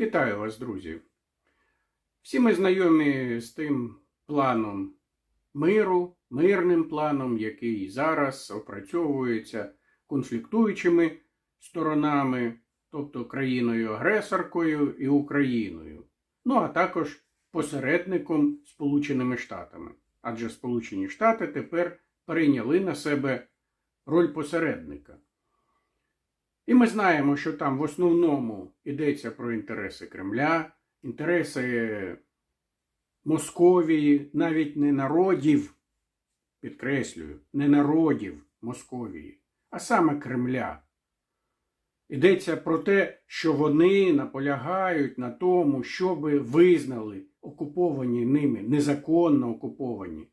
Вітаю вас, друзі. Всі ми знайомі з тим планом миру, мирним планом, який зараз опрацьовується конфліктуючими сторонами, тобто країною-агресоркою і Україною, ну а також посередником Сполученими Штатами. Адже Сполучені Штати тепер прийняли на себе роль посередника. І ми знаємо, що там в основному йдеться про інтереси Кремля, інтереси Московії, навіть не народів, підкреслюю, не народів Московії, а саме Кремля. Йдеться про те, що вони наполягають на тому, щоб визнали окуповані ними, незаконно окуповані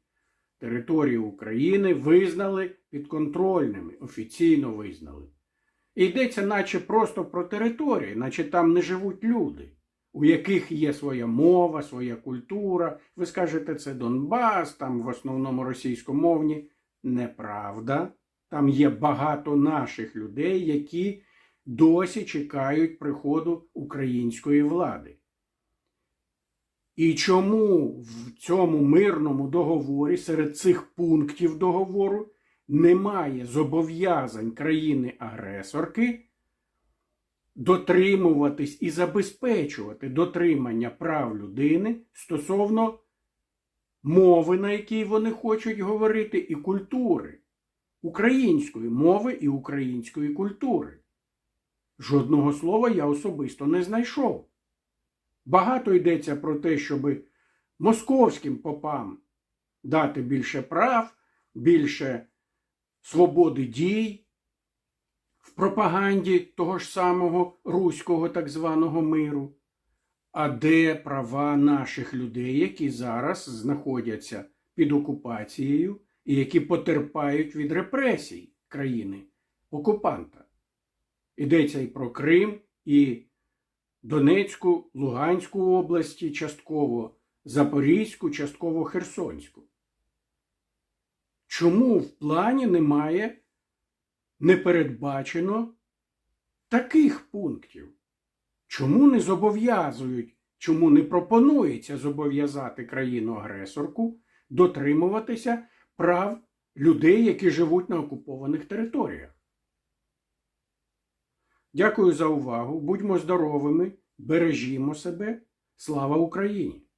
території України, визнали підконтрольними, офіційно визнали. Йдеться наче просто про території, наче там не живуть люди, у яких є своя мова, своя культура. Ви скажете, це Донбас, там в основному російськомовні. Неправда. Там є багато наших людей, які досі чекають приходу української влади. І чому в цьому мирному договорі серед цих пунктів договору немає зобов'язань країни-агресорки дотримуватись і забезпечувати дотримання прав людини стосовно мови, на якій вони хочуть говорити, і культури, української мови і української культури. Жодного слова я особисто не знайшов. Багато йдеться про те, щоб московським попам дати більше прав, більше свободи дій в пропаганді того ж самого руського так званого миру. А де права наших людей, які зараз знаходяться під окупацією і які потерпають від репресій країни окупанта? Йдеться і про Крим, і Донецьку, Луганську області, частково Запорізьку, частково Херсонську. Чому в плані немає не передбачено таких пунктів? Чому не зобов'язують, чому не пропонується зобов'язати країну-агресорку дотримуватися прав людей, які живуть на окупованих територіях? Дякую за увагу. Будьмо здоровими, бережімо себе. Слава Україні!